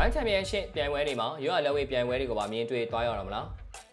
One Championship ပြိုင်ပွဲတွေမှာရွေးရလက်ဝဲပြိုင်ပွဲတွေကိုပါမြင်တွေ့သွားရတော့မလား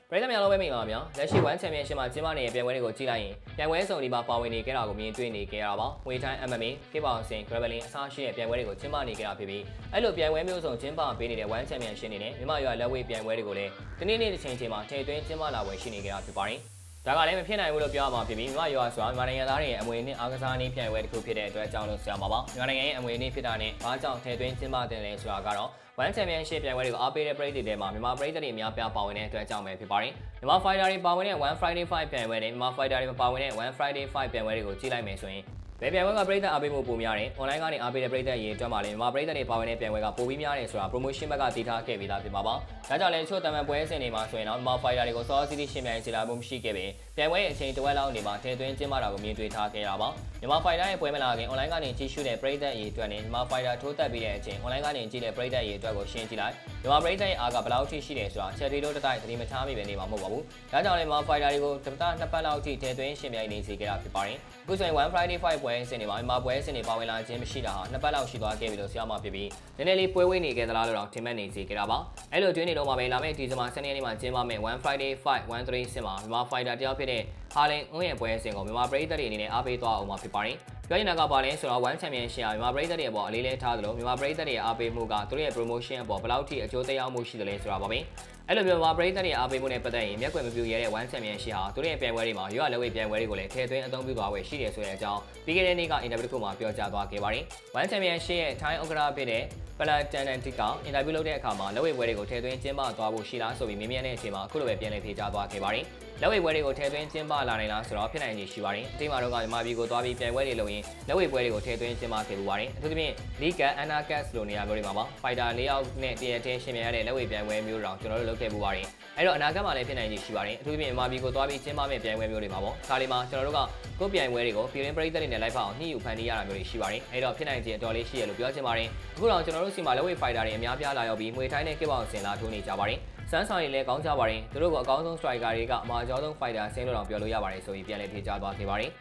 ပရိသတ်များလုံးပဲမိတ်ပါဗျာလက်ရှိ One Championship မှာကျင်းပနေတဲ့ပြိုင်ပွဲတွေကိုကြည့်လိုက်ရင်ပြိုင်ပွဲစုံဒီမှာပါဝင်နေကြတာကိုမြင်တွေ့နေကြရတာပါငွေတိုင်း MMA ကိပောင်စင် Grappling အစားရှိတဲ့ပြိုင်ပွဲတွေကိုကျင်းပနေကြတာဖြစ်ပြီးအဲ့လိုပြိုင်ပွဲမျိုးစုံကျင်းပပေးနေတဲ့ One Championship အနေနဲ့မြန်မာရွေးလက်ဝဲပြိုင်ပွဲတွေကိုလည်းဒီနေ့နေ့တစ်ချိန်ချိန်မှာထည့်သွင်းကျင်းပလာပွဲရှိနေကြတာဖြစ်ပါတယ် ဒါကလည်းမဖြစ်နိုင်ဘူးလို့ပြောရမှာဖြစ်ပြီးမြန်မာရွာဆိုတာမြန်မာနိုင်ငံသားတွေရဲ့အမွေအနှစ်အားကစားနည်းပြိုင်ပွဲတစ်ခုဖြစ်တဲ့အတွက်အကြောင်းလို့ဆိုရမှာပါမြန်မာနိုင်ငံရဲ့အမွေအနှစ်ဖြစ်တာနဲ့ဘာကြောင့်ထည့်သွင်းကျင်းပတင်လဲဆိုတာကတော့ One Championship ပြိုင်ပွဲတွေကိုအားပေးတဲ့ပရိသတ်တွေမှာမြန်မာပရိသတ်တွေအများပြားပါဝင်တဲ့အတွက်အကြောင်းပဲဖြစ်ပါတယ်မြန်မာ fighter တွေပါဝင်တဲ့ One Friday Fight ပြိုင်ပွဲနဲ့မြန်မာ fighter တွေမပါဝင်တဲ့ One Friday Fight ပြိုင်ပွဲတွေကိုကြည့်လိုက်မယ်ဆိုရင် ဘယ်ပြိုင်ပွဲကပရိသတ်အားပေးမှုပိုများတယ် online ကနေအားပေးတဲ့ပရိသတ်ရေအတွက်မှာလည်းမြန်မာပရိသတ်တွေပါဝင်တဲ့ပြိုင်ပွဲကပိုပြီးများတယ်ဆိုတာ promotion ဘက်ကတည်ထားခဲ့ပြီးသားဖြစ်ပါပါဒါကြောင့်လည်းချို့တမန်ပွဲစဉ်တွေမှာဆိုရင်တော့မြန်မာ fighter တွေကိုစောစီးစီးရှင်းပြိုင်စီလာမှုမရှိခဲ့ပေပြိုင်ပွဲရဲ့အချိန်တစ်ဝက်လောက်နေမှာထည့်သွင်းကျင်းပတာကိုမြင်တွေ့ထားခဲ့ရပါမြန်မာ fighter ရဲ့ပွဲမလာခင် online ကနေကြည့်ရှုတဲ့ပရိသတ်ရေအတွက်နဲ့မြန်မာ fighter ထိုးတက်ပြီးတဲ့အချိန် online ကနေကြည့်တဲ့ပရိသတ်ရေအတွက်ကိုရှင်းကြည့်လိုက်မြန်မာပရိသတ်ရဲ့အားကဘယ်လောက်ထိရှိတယ်ဆိုတာ charity တို့တစ်တိုက်သတိမထားမိပဲနေမှာမဟုတ်ပါဘူးဒါကြောင့်လည်းမြန်မာ fighter တွေကိုတပတ်နှစ်ပတ်လောက်ထိထည့်သွင်းရှင်းပြိုင်နေစေခဲ့တာဖြစ်ပါတယ်အခုဆိုရင် One Friday Fight ပွဲစဉ်တွေမှာမြန်မာပွဲစဉ်တွေပါဝင်လာခြင်းမရှိတာဟာနှစ်ပတ်လောက်ရှိသွားခဲ့ပြီလို့ဆရာမဖြစ်ပြီးနည်းနည်းလေးပွဲဝေးနေခဲ့သလားလို့တော့ထင်မှတ်နေစေခဲ့တာပါအဲ့လိုတွင်းနေတော့မှာပဲလာမယ့်ဒီဇင်ဘာ10ရက်နေ့မှာကျင်းပမယ့် One Friday Fight 13စစ်မှာမြန်မာ fighter တယောက်ဖြစ်တဲ့ဟာလင်ဦးရဲ့ပွဲစဉ်ကိုမြန်မာပရိသတ်တွေအနေနဲ့အားပေးသွားအောင်မှာဖြစ်ပါတယ် ပြောရင်ကပါလဲဆိုတော့ One Championship ဟာမြန်မာပရိသတ်တွေအပေါ်အလေးလေးထားသလိုမြန်မာပရိသတ်တွေအားပေးမှုကသူတို့ရဲ့ promotion အပေါ်ဘယ်လောက်ထိအကျိုးသက်ရောက်မှုရှိသလဲဆိုတာပါပဲအဲ့လိုမျိုးမြန်မာပရိသတ်တွေအားပေးမှုနဲ့ပတ်သက်ရင်မျက်ကွယ်မပြူရဲတဲ့ One Championship ဟာသူတို့ရဲ့ပြိုင်ပွဲတွေမှာရွေးရလက်ဝဲပြိုင်ပွဲတွေကိုလည်းထည့်သွင်းအသုံးပြုသွားဝယ်ရှိတယ်ဆိုတဲ့အကြောင်းပြီးခဲ့တဲ့နေ့ကအင်တာဗျူးတစ်ခုမှာပြောကြားသွားခဲ့ပါတယ် One Championship ရဲ့ Thai ဥက္ကဋ္ဌဖြစ်တဲ့ပလာတန်တန်တီကအင်တာဗျူးလုပ်တဲ့အခါမှာလက်ဝဲပွဲတွေကိုထည့်သွင်းကျင်းပသွားဖို့ရှိလားဆိုပြီးမေးမြန်းတဲ့အချိန်မှာအခုလိုပဲပြန်လည်ဖြေကြားသွားခဲ့ပါတယ်လက်ဝဲပွဲတွေကိုထည့်သွင်းကျင်းပလာနိုင်လားဆိုတော့ဖြစ်နိုင်ခြေရှိပါတယ်အတိတ်မှာတော့ကမြန်မာပြည်ကိုသွားပြီးပြိုင်ပွဲတွေလုပ်ရင်လက်ဝဲပွဲတွေကိုထည့်သွင်းကျင်းပခဲ့ပူပါတယ်အထူးသဖြင့် League Anarchus လိုနေရာမျိုးတွေမှာပါ Fighter ၄ယောက်နဲ့တရတဲ့ရှင်မြန်ရတဲ့လက်ဝဲပြိုင်ပွဲမျိုးတောင်ကျွန်တော်တို့လုပ်ခဲ့ပူပါတယ်အဲ့တော့အနာဂတ်မှာလည်းဖြစ်နိုင်ခြေရှိပါတယ်အထူးသဖြင့်မြန်မာပြည်ကိုသွားပြီးကျင်းပမယ့်ပြိုင်ပွဲမျိုးတွေမှာပေါ့ခါလီမှာကျွန်တော်တို့ကကိုယ်ပြိုင်ပွဲတွေကိုပြည်တွင်းပရိသတ်တွေနဲ့ live ဖတ်အောင်ညှိယူဖန်တီးရတာမျိုးတွေရှိပါတယ်အဲ့တော့ဖြစ်နိုင်ခြေအတော်လေးရှိရလို့ပြောချင်ပါတယ်အခုတော့ကျွန်တော်တို့စီမှာလက်ဝဲ Fighter တွေအများပြားလာရောက်ပြီးငွေထိုင်းနဲ့ကစ်ပေါင်စင်လာထိုးနေကြပါတယ်စမ်းဆောင်ရင်လည်းကောင်းကြပါတယ်သူတို့ကအကောင်းဆုံး striker တွေကအမှားကျော်ဆုံး fighter ဆင်းလို့တော့ပြောလို့ရပါတယ်ဆိုပြီးပြန်လည်ဖြေကြားသွားခဲ့ပါတယ်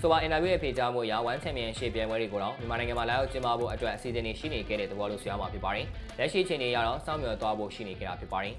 ဆိုပါအင်တာဗျူးရဲ့ဖြေကြားမှုအရ One Championship ပြိုင်ပွဲတွေကိုတော့မြန်မာနိုင်ငံမှာလာရောက်ကျင်းပဖို့အတွက်အစီအစဉ်တွေရှိနေခဲ့တဲ့သဘောလို့ဆိုရမှာဖြစ်ပါတယ်လက်ရှိအချိန်တွေရတော့စောင့်မျှော်သွားဖို့ရှိနေကြတာဖြစ်ပါတယ်